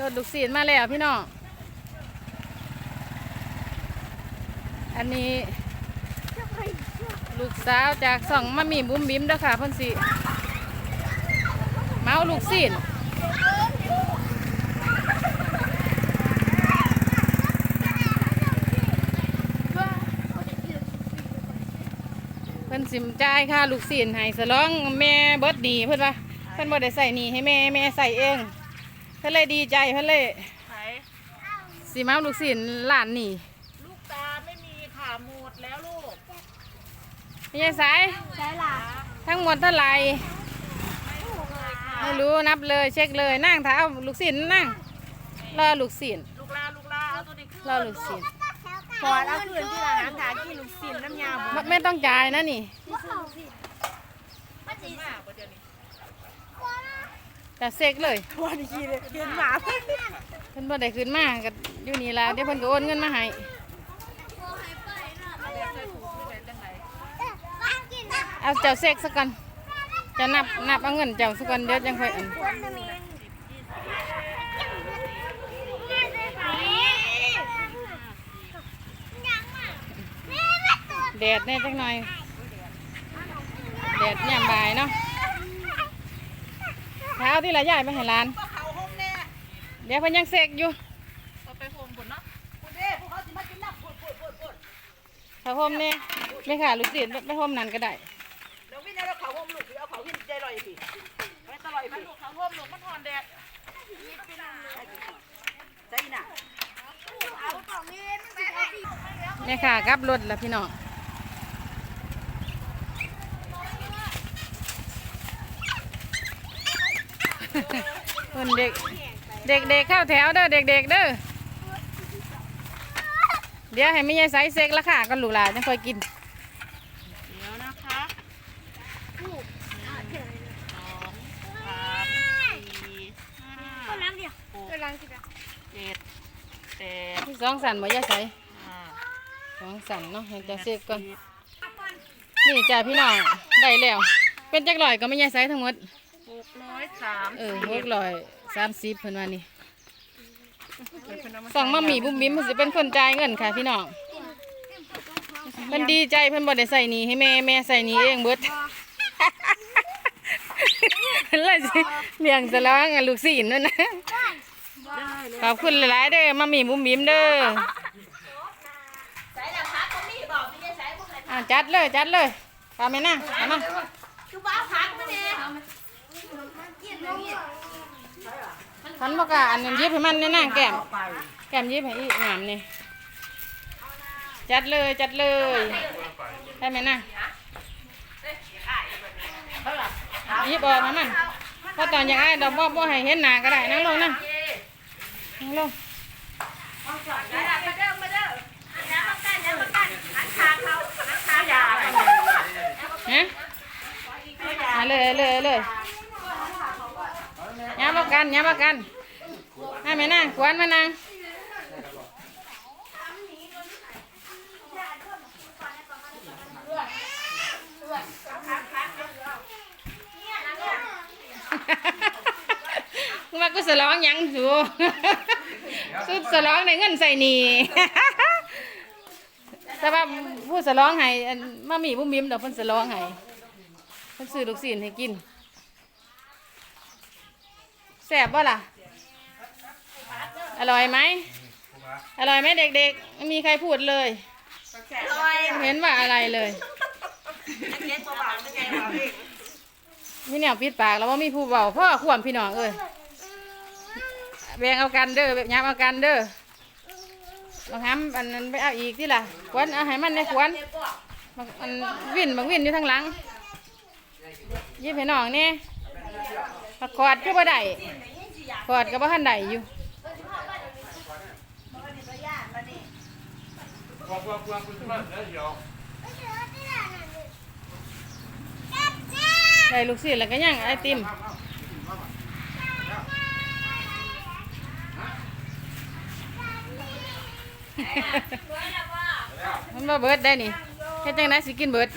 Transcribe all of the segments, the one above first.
รถลูกศิษย์มาแล้วพี่น้อง อันนี้ ลูกสาวจากสองมามีบุ้มบิ้มเด้อค่ะพ่นสิเมาลูกศิษย์เพิ่นสิมจ่ายค่ะลูกศิษย์ให้สลองแม่เบิดดีเพิ่นว่าเพิ่นบ่ได้ใส่หนีให้แม่แม่ใส่เอง เพิ่นเลยดีใจเพิ่นเลยไหนสิเมาลูกศิษย์หลานนี่ลูกตาไม่มีขาหมดแล้วลูกพี่ยายสายใช่ล่ะทั้งหมดเท่าไหร่ไม่ถูกเลยค่ะไม่รู้นับเลยเช็คเลยนั่งเท้าลูกศิษย์นั่งรอลูกศิษย์ลูกลาลูกลาเอาตัวนี้ขึ้นรอลูกศิษย์พอแล้วคืนที่ร้านทานที่ลูกศิลน้ำยาไม่ไม่ต้องจ่ายนะนี่ขึ้นมากกว่าเดี๋ยวนี้ แต่เซ็กเลยทวนทีเลยเกินหมาเพิ่นบ่ได้คืนมาก็อยู่นี่ละเดี๋ยวเพิ่นก็โอนเงินมาให้เอาแบบใส่ถุงที่ไหนจังไหนเอาเจ้าเซ็กสักก่อนจะนับนับเอาเงินเจ้าสักก่อนเดี๋ยวจังค่อยอันแดดแน่จักหน่อยแดดยามบ่ายเนาะ เท้าที่ละยายไปให้หลานก็เขาห้องแน่เดี๋ยวเพิ่นยังเซ็กอยู่เอาไปโฮมบุญเนาะคุณเด้พวกเขาสิมากินน้ำปุ่นปุ่นปุ่นปุ่นถ้าห่มเนี่ยไม่ค่ะลูกศิษย์ไม่ห่มนั่นก็ได้เดี๋ยววินาเราเขาห้องลูกหรือเอาเขาหินใจลอยพี่ไปตลอยพี่ลูกเขาห้องลูกมันทอนแดดใจน่ะเนี่ยค่ะกลับรถแล้วพี่น้อง คนเด็กเด็กเด็กๆเข้าแถวเด้อเด็กเด็กๆเด้อเดี๋ยวให้ไม่ยายไซส์เซ็กละค่ะก็หลูกหลานจะค่อยกินเดี๋ยวนะคะสองสามสี่ห้าล้างเดียวหกล้างสิจ้ะเจ็ดแปดสองสันบ่ยายไซส์ห้าสองสันเนาะให้เจะเซ็กก่อนนี่จ้าพี่น้องได้แล้ว เป็นจักร่อยก็ไม่ยายไซส์ทั้งหมดห กร้อยสามเออสิบหกร้อยสามสิบเพิ่นว่านี่สั่งมาหมี่บุ้มบิ้มเพิ่นสิเป็นคนจ่ายเงินค่ะพี่น้องเพิ่นดีใจเพิ่นบ่ได้ใส่หนี้ให้แม่แม่ใส่หนี้เองเบิดเพิ่นเลยสิเลี้ยงสลองอะลูกศิษย์นั่นนะขอบคุณหลายๆเด้อมาหมี่บุ้มบิ้มเด้ออะจัดเลยจัดเลยตามแม่นะตามมาคือบ้าพักมาเนี่ย ฉันบอกว่าอันนั้นยิบให้มันในนั่งแก้มแก้มยิบให้อีหงามนี่จัดเลยจัดเลยได้ไหมนะยิบออกมามันพราตอนอยังไอ้ดอกบ่บ่ให้เห็นหนาก็ได้นั่งลงนั่งนั่งลง มาเด้อมาเด้อน้ำมากันน้ำมากันหันขาเขาหันขาอย่า ฮะเอาเลยเอาเลยเอาเลย ย้ำประกันย้ำประกันให้ไหมนั่งกวนมานั่งว่ากูสลองยังสูสุดสลองในเงินใส่นีแต่ว่าผู้สลองให้มามีบุ้มบิ้มดอกเพิ่นสลองให้เพิ่นซื้อลูกศิษย์ให้กิน แซ่บบ่ล่ะ อร่อยไหม อร่อยไหมเด็กๆ ไม่มีใครพูดเลย ลอยไม่เห็นว่าอะไรเลยเจ็ดตัวบาทไม่ใช่หรอพี่มีแนวปิดปากแล้วว่ามีผู้เบาพ่อขวมพี่น้องเอ้ยแบ่งเอากันเด้อแบบยับเอากันเด้อบางครั้งอันนั้นไปเอาอีกที่ล่ะควนเอาให้มันในควนบางอันวินบางวินอยู่ทางหลังหยิบให้น้องนี่ ผักอดก็บ่ได้ขอดก็บ่ทันได้อยู่ qua qua qua qua nữa rồi ได้ลูกศิษย์แล้วก็ย่างไอติมมันมาเบิดได้นี่แค่จังไดสิกินเบิด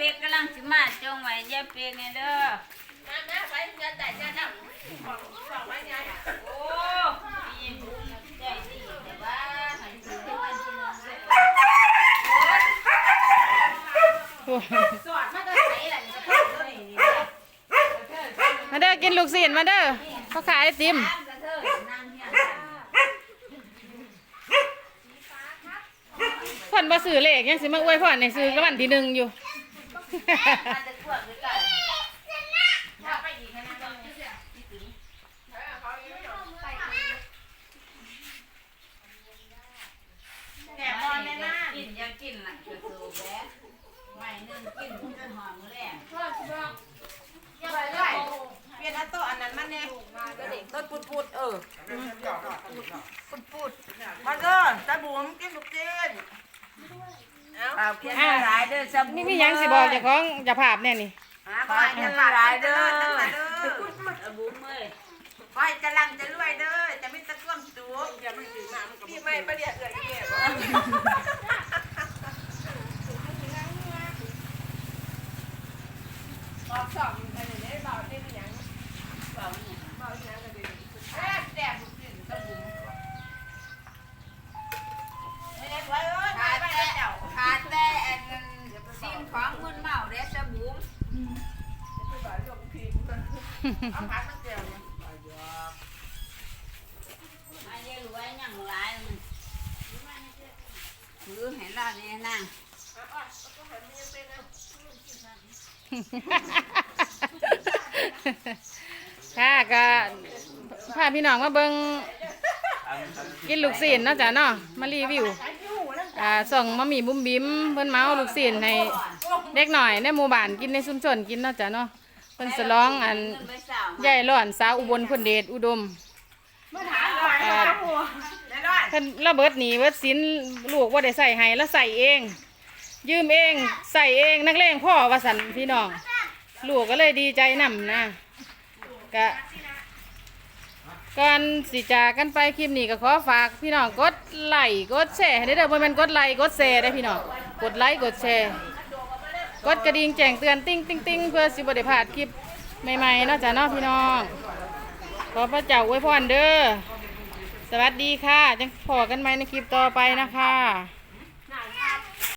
เปียกกำลังจิมาจงไว้ยายเปียกไงเด้อมาแม่ไปเงินแต่เงินดำบอกบอกไว้ไงโอ้ยใจดีแต่ว่าหันถึงวัที่นั่นสอดมาเด้อใส่อะไรมาเด้อกินลูกศิษย์มาเด้อเขาขายไอติมผ่อนมาสื่อเลขยังสิมาอวยผ่อนในซื้อก็วันทีหนึ่งอยู่ มาจะกวดด้วยกันอย่าไปอีกนะน้องแกบอลแม่น่ากินยังกินล่ะจะสูบแล้วไม่นึ่งกินจนหอมือแรงย่าไปเลยเปลี่ยนอันโตอันนั้นมาแน่ต้นปุดปุดเออปุดปุดๆมาเด้อตาบุ๋มกินลูกจีนเอาเพียน หลายเด้อจะนี่มีหยังสิบอกเจ้าของเจะภาพแน่นี่ขอให้หลายเด้ เอาผักมาเจียวเนี่ยมาเยอะรวยยังหลายมันถือให้เราเนี่ยนั่งค่ะก็พาพี่น้องมาเบิ่งกินลูกศิษย์เนาะจ้ะเนาะมารีวิวอ่าส่งมามีบุ้มบิ้มเพิ่นเมาลูกศิษย์ให้เด็กหน่อยในหมู่บ้านกินในชุมชนกินเนาะจ้ะเนาะ พิ่นสลองอันไปสาวใหญ่ร้อนสาวอุบลคนเดชอุดมอ่าแน่นอนเพิ่นระเบิดหนีเบิดสินลูกว่าได้ใส่ให้แล้วใส่เอง ยืมเองใส่เองนักเลงพ่อว่าสันพี่น้อง ลูกก็เลยดีใจนำนะกะก่อนสิจากกันไปคลิปนี้ก็ขอฝากพี่น้องกดไลค์กดแชร์ให้ได้เด้อบ่แม่นกดไลค์กดแชร์ได้อพี่น้องกดไลค์กดแชร์ กดกระดิ่งแจ้งเตือนติ้งติ้งติ้งเพื่อสิบ่ได้พลาดคลิปใหม่ๆเนาะจ้ะเนาะพี่น้อง ขอพระเจ้าอวยพรเด้อ สวัสดีค่ะ จังพอกันไหมในคลิปต่อไปนะคะ